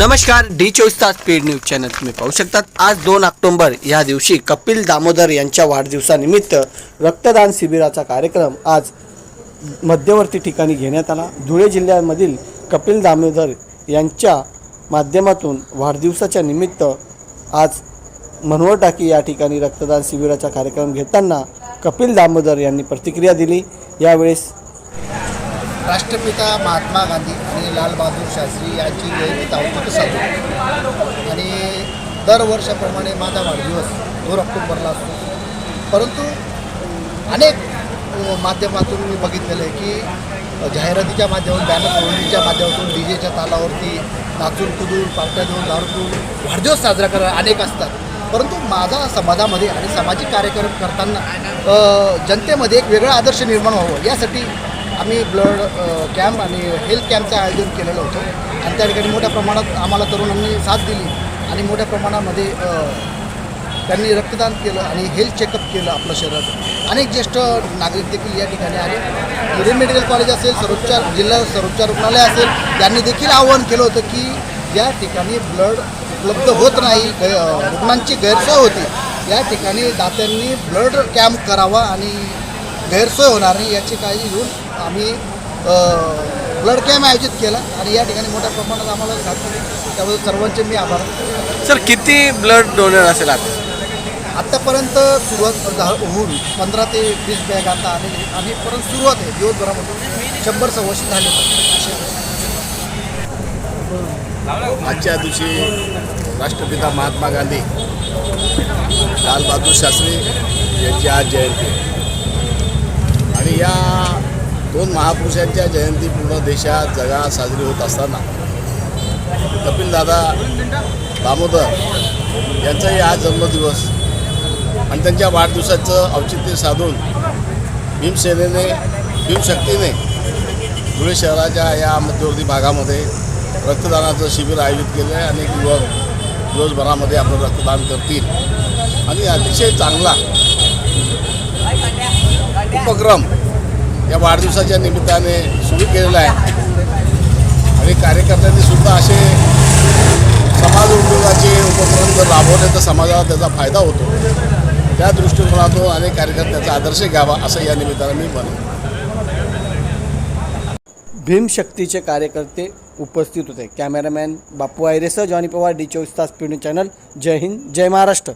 नमस्कार डी चोवीस तास पेड न्यूज चॅनल तुम्ही पाहू शकतात. आज दोन ऑक्टोंबर या दिवशी कपिल दामोदर यांच्या वाढदिवसानिमित्त रक्तदान शिबिराचा कार्यक्रम आज मध्यवर्ती ठिकाणी घेण्यात आला. धुळे जिल्ह्यामधील कपिल दामोदर यांच्या माध्यमातून वाढदिवसाच्या निमित्त आज मनोहर टाकी या ठिकाणी रक्तदान शिबिराचा कार्यक्रम घेताना कपिल दामोदर यांनी प्रतिक्रिया दिली. यावेळेस राष्ट्रपिता महात्मा गांधी आणि लालबहादूर शास्त्री यांची जयंती औचित्य साधू आणि दरवर्षाप्रमाणे माझा वाढदिवस दोन ऑक्टोबरला असतो. परंतु अनेक माध्यमातून मी बघितलेलं आहे की जाहिरातीच्या माध्यमातून बॅनर ओळणीच्या माध्यमातून डी जेच्या तालावरती नाचून कुदून पार्ट्या देऊन दारू वाढदिवस साजरा करणारे अनेक असतात. परंतु माझा समाजामध्ये आणि सामाजिक कार्यक्रम करताना जनतेमध्ये एक वेगळा आदर्श निर्माण व्हावं यासाठी आम्ही ब्लड कॅम्प आणि हेल्थ कॅम्पचं आयोजन केलेलं होतं. आणि त्या ठिकाणी मोठ्या प्रमाणात आम्हाला तरुणांनी साथ दिली आणि मोठ्या प्रमाणामध्ये त्यांनी रक्तदान केलं आणि हेल्थ चेकअप केलं आपलं शरीरात. अनेक ज्येष्ठ नागरिक देखील या ठिकाणी आले. हिरे मेडिकल कॉलेज असेल सर्वोच्चार जिल्हा सर्वोच्चार रुग्णालय असेल त्यांनी देखील आवाहन केलं होतं की या ठिकाणी ब्लड उपलब्ध होत नाही गै रुग्णांची गैरसोय होती. या ठिकाणी दात्यांनी ब्लड कॅम्प करावा आणि गैरसोय होणार नाही याची काळजी घेऊन आम्ही ब्लड कॅम्प आयोजित केला आणि या ठिकाणी मोठ्या प्रमाणात आम्हाला दिली. त्याबद्दल सर्वांचे मी आभार. सर किती ब्लड डोनर असेल आता? आत्तापर्यंत सुरुवात झा होऊन पंधरा ते वीस बॅग आता आलेली आणि परत सुरुवात आहे दिवसभरामधून शंभर सव्वाशे झाले आजच्या दिवशी राष्ट्रपिता महात्मा गांधी लालबहादूर शास्त्री यांची आज जयंती आहे. दोन महापुरुषांच्या जयंती पूर्ण देशात जगात साजरी होत असताना कपिलदादा दामोदर यांचाही आज जन्मदिवस आणि त्यांच्या वाढदिवसाचं औचित्य साधून भीमसेनेने भीमशक्तीने धुळे शहराच्या या मध्यवर्ती भागामध्ये रक्तदानाचं शिबिर आयोजित केलं आहे. अनेक युवक दिवसभरामध्ये आपलं रक्तदान करतील. आणि अतिशय चांगला उपक्रम या वाढदिवसाच्या निमित्ताने सुरू केलेला आहे. आणि कार्यकर्त्यांनी सुद्धा असे समाज उद्योगाचे उपक्रम जर राबवले तर समाजाला त्याचा फायदा होतो. त्या दृष्टिकोनातून अनेक कार्यकर्त्यांचा आदर्श घ्यावा असं या निमित्तानं मी म्हणतो भीमशक्तीचे कार्यकर्ते उपस्थित होते. कॅमेरामॅन बापू आयरेसह जॉनी पवार डी चोवीस तास पिढी चॅनल जय हिंद जय महाराष्ट्र.